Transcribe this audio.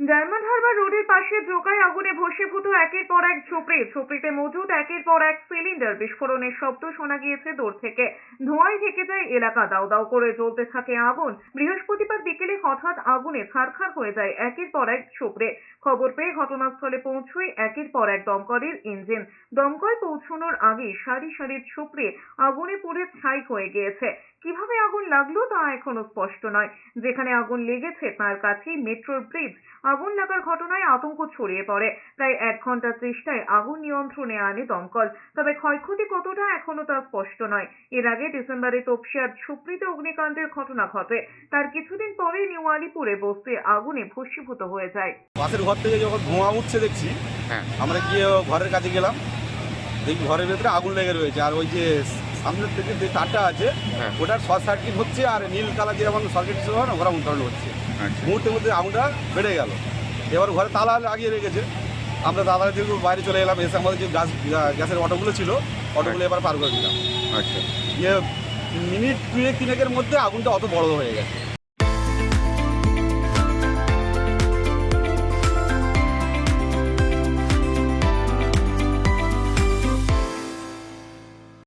Diamond Harbour রোডের পাশে জোকায় আগুনে ভস্মীভূত একের পর এক ঝুপড়ি। ঝুপড়িতে মজুদ একের পর এক সিলিন্ডার বিস্ফোরণের শব্দ শোনা গিয়েছে দূর থেকে। ধোঁয়ায় ঢেকে যায় এলাকা দাউ দাউ করে জ্বলতে থাকে আগুন। বৃহস্পতিবার বিকেলে হঠাৎ আগুনে ছারখার হয়ে যায় একের পর এক ঝুপড়ে। খবর পেয়ে ঘটনাস্থলে পৌঁছয় একের পর এক দমকলের ইঞ্জিন। দমকল পৌঁছানোর আগে সারি সারি ঝুপড়ে আগুনে পুড়ে ছাই হয়ে গিয়েছে। কীভাবে আগুন লাগল তা এখনও স্পষ্ট নয়। যেখানে আগুন লেগেছে তার কাছেই মেট্রোর ব্রিজ। আগুন লাগার ঘটনায় আতঙ্ক ছড়িয়ে পড়ে। প্রায় এক ঘণ্টার চেষ্টায় আগুন নিয়ন্ত্রণে আনে দমকল। তবে ক্ষয়ক্ষতি কতটা এখনও তা স্পষ্ট নয়। এর আগে ডিসেম্বরে তপসিয়ার সুপ্রিত অগ্নিকাণ্ডের ঘটনা ঘটে। তার কিছুদিন পরে নিউ আলিপুরে বস্তি আগুনে ভস্মীভূত হয়ে যায়। পাশের ঘর থেকে যখন ধোঁয়া উঠছে দেখছি হ্যাঁ। আমরা গিয়ে ঘরের কাছে গেলাম। দেখি ঘরের ভেতরে আগুন লেগে রয়েছে। আর ওই যে সামনের থেকে যে তারটা আছে হ্যাঁ। ওটার শর্ট সার্কিট হচ্ছে আর নীল কালার যেরকম সার্কিট ছিল না ওরা উল্টানো হচ্ছে। আচ্ছা। মুহূর্তের মধ্যে আগুনটা বেড়ে গেল। এবার ঘরে তালা লাগিয়ে রেখেছে। আমরা দাদা যেহেতু বাইরে চলে এলাম এসে আমাদের যে গ্যাস গ্যাসের অটোগুলো ছিল অটোগুলো এবার পার করে দিলাম। আচ্ছা। ইয়ে মিনিট দুয়েক তিনেকের মধ্যে আগুনটা অত বড় হয়ে গেছে।